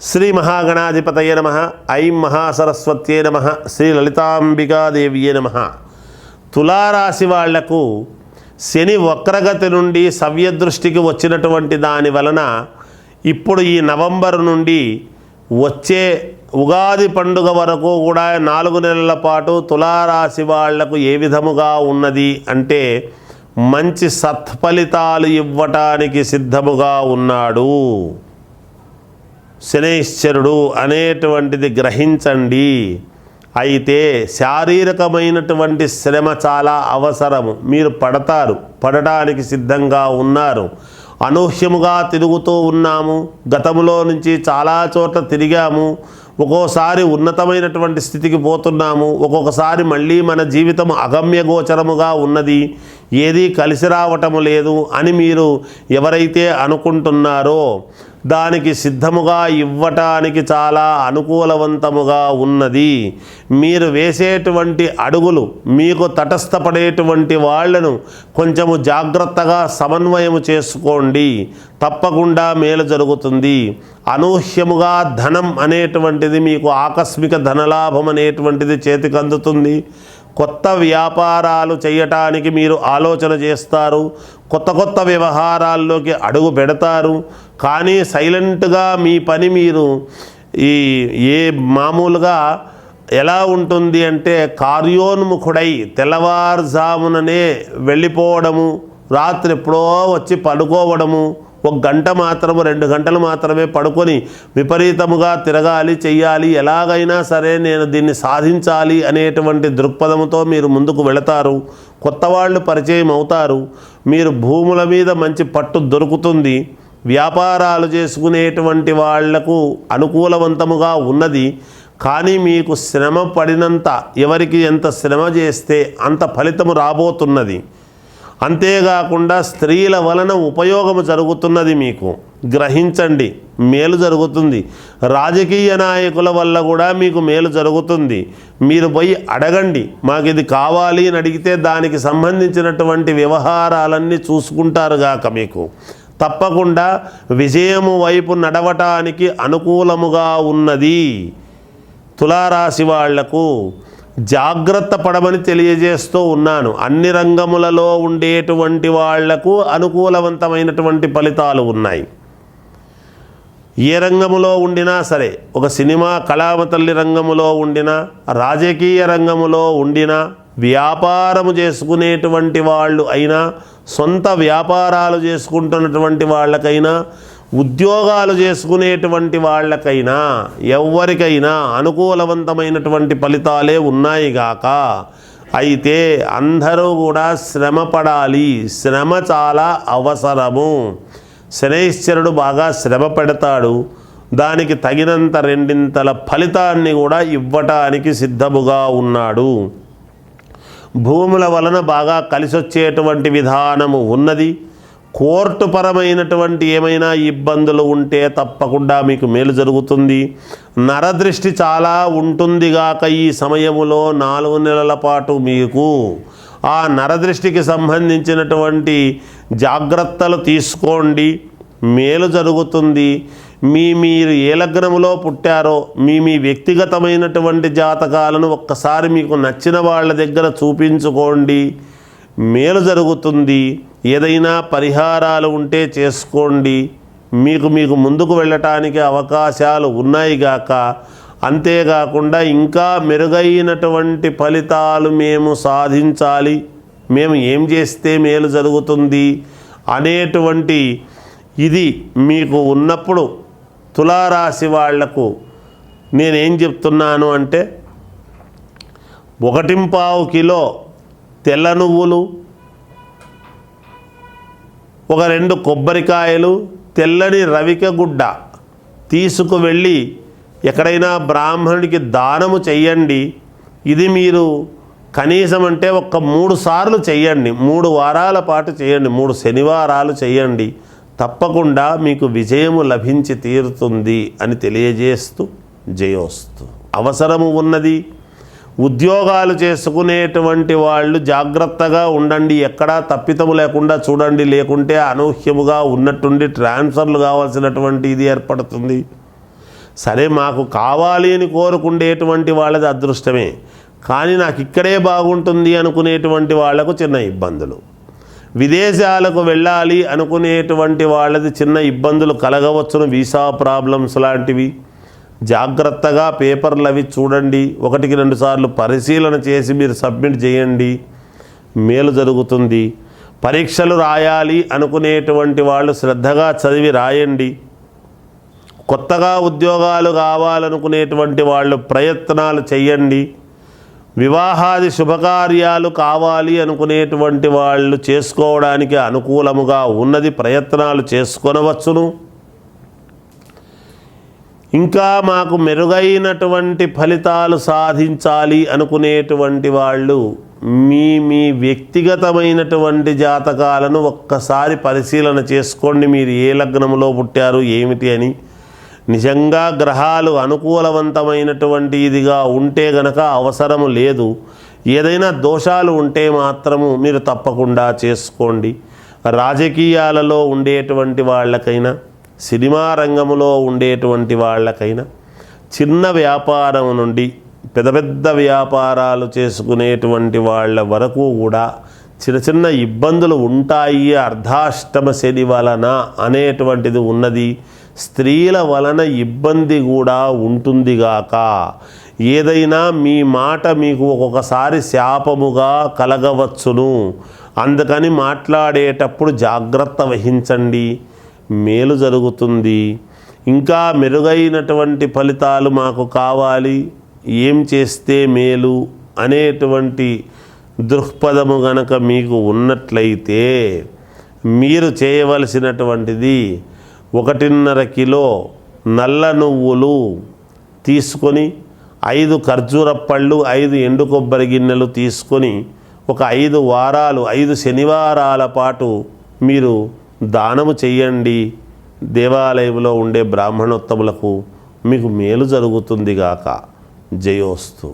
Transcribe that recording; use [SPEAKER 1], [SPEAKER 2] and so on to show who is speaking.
[SPEAKER 1] శ్రీ మహాగణాధిపతయ నమ ఐం మహాసరస్వత్యే నమ శ్రీ లలితాంబికాదేవియే నమ. తులారాశి వాళ్ళకు శని వక్రగతి నుండి సవ్యదృష్టికి వచ్చినటువంటి దాని వలన ఇప్పుడు ఈ నవంబర్ నుండి వచ్చే ఉగాది పండుగ వరకు కూడా నాలుగు నెలల పాటు తులారాశి వాళ్ళకు ఏ విధముగా ఉన్నది అంటే మంచి సత్ఫలితాలు ఇవ్వటానికి సిద్ధముగా ఉన్నాడు. శనైశ్చరుడు అనేటువంటిది గ్రహించండి. అయితే శారీరకమైనటువంటి శ్రమ చాలా అవసరము. మీరు పడతారు. పడటానికి సిద్ధంగా ఉన్నారు. అనూహ్యముగా తిరుగుతూ ఉన్నాము. గతంలో నుంచి చాలా చోట్ల తిరిగాము. ఒక్కోసారి ఉన్నతమైనటువంటి స్థితికి పోతున్నాము. ఒక్కొక్కసారి మళ్ళీ మన జీవితం అగమ్యగోచరముగా ఉన్నది. ఏదీ కలిసి రావటము లేదు అని మీరు ఎవరైతే అనుకుంటున్నారో దానికి సిద్ధముగా ఇవ్వటానికి చాలా అనుకూలవంతముగా ఉన్నది. మీరు వేసేటువంటి అడుగులు మీకు తటస్థపడేటువంటి వాళ్ళను కొంచెము జాగ్రత్తగా సమన్వయము చేసుకోండి. తప్పకుండా మేలు జరుగుతుంది. అనూహ్యముగా ధనం అనేటువంటిది మీకు ఆకస్మిక ధనలాభం అనేటువంటిది చేతికి అందుతుంది. కొత్త వ్యాపారాలు చేయటానికి మీరు ఆలోచన చేస్తారు. కొత్త కొత్త వ్యవహారాల్లోకి అడుగు పెడతారు. కానీ సైలెంట్గా మీ పని మీరు ఈ ఏ మామూలుగా ఎలా ఉంటుంది అంటే కార్యోన్ముఖుడై తెల్లవారుజాముననే వెళ్ళిపోవడము రాత్రి ఎప్పుడో వచ్చి పడుకోవడము ఒక గంట మాత్రము రెండు గంటలు మాత్రమే పడుకొని విపరీతముగా తిరగాలి చెయ్యాలి ఎలాగైనా సరే నేను దీన్ని సాధించాలి అనేటువంటి దృక్పథంతో మీరు ముందుకు వెళతారు. కొత్త వాళ్ళు పరిచయం అవుతారు. మీరు భూముల మీద మంచి పట్టు దొరుకుతుంది. వ్యాపారాలు చేసుకునేటువంటి వాళ్ళకు అనుకూలవంతముగా ఉన్నది. కానీ మీకు శ్రమ పడినంత ఎవరికి ఎంత శ్రమ చేస్తే అంత ఫలితము రాబోతున్నది. అంతేకాకుండా స్త్రీల వలన ఉపయోగము జరుగుతున్నది మీకు. గ్రహించండి మేలు జరుగుతుంది. రాజకీయ నాయకుల వల్ల కూడా మీకు మేలు జరుగుతుంది. మీరు పోయి అడగండి మాకు ఇది కావాలి అని అడిగితే దానికి సంబంధించినటువంటి వ్యవహారాలన్నీ చూసుకుంటారు గాక మీకు. తప్పకుండా విజయము వైపు నడవటానికి అనుకూలముగా ఉన్నది. తులారాశి వాళ్ళకు జాగ్రత్త పడమని తెలియజేస్తూ ఉన్నాను. అన్ని రంగములలో ఉండేటువంటి వాళ్ళకు అనుకూలవంతమైనటువంటి ఫలితాలు ఉన్నాయి. ఏ రంగములో ఉండినా సరే ఒక సినిమా కళామతల్లి రంగములో ఉండినా రాజకీయ రంగములో ఉండినా వ్యాపారము చేసుకునేటువంటి వాళ్ళు అయినా సొంత వ్యాపారాలు చేసుకుంటున్నటువంటి వాళ్ళకైనా ఉద్యోగాలు చేసుకునేటువంటి వాళ్ళకైనా ఎవరికైనా అనుకూలవంతమైనటువంటి ఫలితాలే ఉన్నాయి గాక. అయితే అందరూ కూడా శ్రమ పడాలి. శ్రమ చాలా అవసరము. శనైశ్వరుడు బాగా శ్రమ పెడతాడు. దానికి తగినంత రెండింతల ఫలితాన్ని కూడా ఇవ్వటానికి సిద్ధముగా ఉన్నాడు. భూముల వలన బాగా కలిసొచ్చేటువంటి విధానము ఉన్నది. కోర్టు పరమైనటువంటి ఏమైనా ఇబ్బందులు ఉంటే తప్పకుండా మీకు మేలు జరుగుతుంది. నరదృష్టి చాలా ఉంటుంది గాక ఈ సమయములో నాలుగు నెలల పాటు మీకు. ఆ నరదృష్టికి సంబంధించినటువంటి జాగ్రత్తలు తీసుకోండి. మేలు జరుగుతుంది. మీ మీరు ఏ లగ్నములో పుట్టారో మీ మీ వ్యక్తిగతమైనటువంటి జాతకాలను ఒక్కసారి మీకు నచ్చిన వాళ్ళ దగ్గర చూపించుకోండి. మేలు జరుగుతుంది. ఏదైనా పరిహారాలు ఉంటే చేసుకోండి. మీకు మీకు ముందుకు వెళ్ళటానికి అవకాశాలు ఉన్నాయి గాక అంతేకాకుండా ఇంకా మెరుగైనటువంటి ఫలితాలు మేము సాధించాలి. మేము ఏం చేస్తే మేలు జరుగుతుంది అనేటువంటి ఇది మీకు ఉన్నప్పుడు తులారాశి వాళ్ళకు నేనేం చెప్తున్నాను అంటే ఒకటింపావు కిలో తెల్ల నువ్వులు ఒక రెండు కొబ్బరికాయలు తెల్లని రవిక గుడ్డ తీసుకువెళ్ళి ఎక్కడైనా బ్రాహ్మణుడికి దానము చెయ్యండి. ఇది మీరు కనీసం అంటే ఒక మూడు సార్లు చెయ్యండి. మూడు వారాల పాటు చేయండి మూడు శనివారాలు చేయండి తప్పకుండా మీకు విజయము లభించి తీరుతుంది అని తెలియజేస్తూ జయోస్తు. అవసరము ఉన్నది ఉద్యోగాలు చేసుకునేటువంటి వాళ్ళు జాగ్రత్తగా ఉండండి. ఎక్కడా తప్పితము లేకుండా చూడండి. లేకుంటే అనూహ్యముగా ఉన్నట్టుండి ట్రాన్స్ఫర్లు కావాల్సినటువంటి ఇది ఏర్పడుతుంది. సరే మాకు కావాలి అని కోరుకుండేటువంటి వాళ్ళది అదృష్టమే. కానీ నాకు ఇక్కడే బాగుంటుంది అనుకునేటువంటి వాళ్ళకు చిన్న ఇబ్బందులు. విదేశాలకు వెళ్ళాలి అనుకునేటువంటి వాళ్ళది చిన్న ఇబ్బందులు కలగవచ్చును. వీసా ప్రాబ్లమ్స్ లాంటివి. జాగ్రత్తగా పేపర్లు అవి చూడండి. ఒకటికి రెండు సార్లు పరిశీలన చేసి మీరు సబ్మిట్ చేయండి. మేలు జరుగుతుంది. పరీక్షలు రాయాలి అనుకునేటువంటి వాళ్ళు శ్రద్ధగా చదివి రాయండి. కొత్తగా ఉద్యోగాలు కావాలనుకునేటువంటి వాళ్ళు ప్రయత్నాలు చేయండి వివాహాది శుభకార్యాలు కావాలి అనుకునేటువంటి వాళ్ళు చేసుకోవడానికి అనుకూలముగా ఉన్నది ప్రయత్నాలు చేసుకొనవచ్చును. ఇంకా మాకు మెరుగైనటువంటి ఫలితాలు సాధించాలి అనుకునేటువంటి వాళ్ళు మీ మీ వ్యక్తిగతమైనటువంటి జాతకాలను ఒక్కసారి పరిశీలన చేసుకోండి. మీరు ఏ లగ్నంలో పుట్టారు ఏమిటి అని. నిజంగా గ్రహాలు అనుకూలవంతమైనటువంటి ఇదిగా ఉంటే గనక అవసరము లేదు. ఏదైనా దోషాలు ఉంటే మాత్రము మీరు తప్పకుండా చేసుకోండి. రాజకీయాలలో ఉండేటువంటి వాళ్ళకైనా సినిమా రంగంలో ఉండేటువంటి వాళ్ళకైనా చిన్న వ్యాపారం నుండి పెద్ద పెద్ద వ్యాపారాలు చేసుకునేటువంటి వాళ్ళ వరకు కూడా చిన్న చిన్న ఇబ్బందులు ఉంటాయి అర్ధాష్టమ శని వలన అనేటువంటిది ఉన్నది. స్త్రీల వలన ఇబ్బంది కూడా ఉంటుందిగాక ఏదైనా మీ మాట మీకు ఒక్కొక్కసారి శాపముగా కలగవచ్చును. అందుకని మాట్లాడేటప్పుడు జాగ్రత్త వహించండి. మేలు జరుగుతుంది. ఇంకా మెరుగైనటువంటి ఫలితాలు మాకు కావాలి. ఏం చేస్తే మేలు అనేటువంటి దృక్పథము గనక మీకు ఉన్నట్లయితే మీరు చేయవలసినటువంటిది ఒకటిన్నర కిలో నల్ల నువ్వులు తీసుకొని ఐదు ఖర్జూర పళ్ళు ఐదు ఎండు కొబ్బరి గిన్నెలు తీసుకొని ఒక ఐదు వారాలు ఐదు శనివారాల పాటు మీరు దానము చెయ్యండి. దేవాలయంలో ఉండే బ్రాహ్మణోత్తములకు మీకు మేలు జరుగుతుందిగాక జయోస్తు.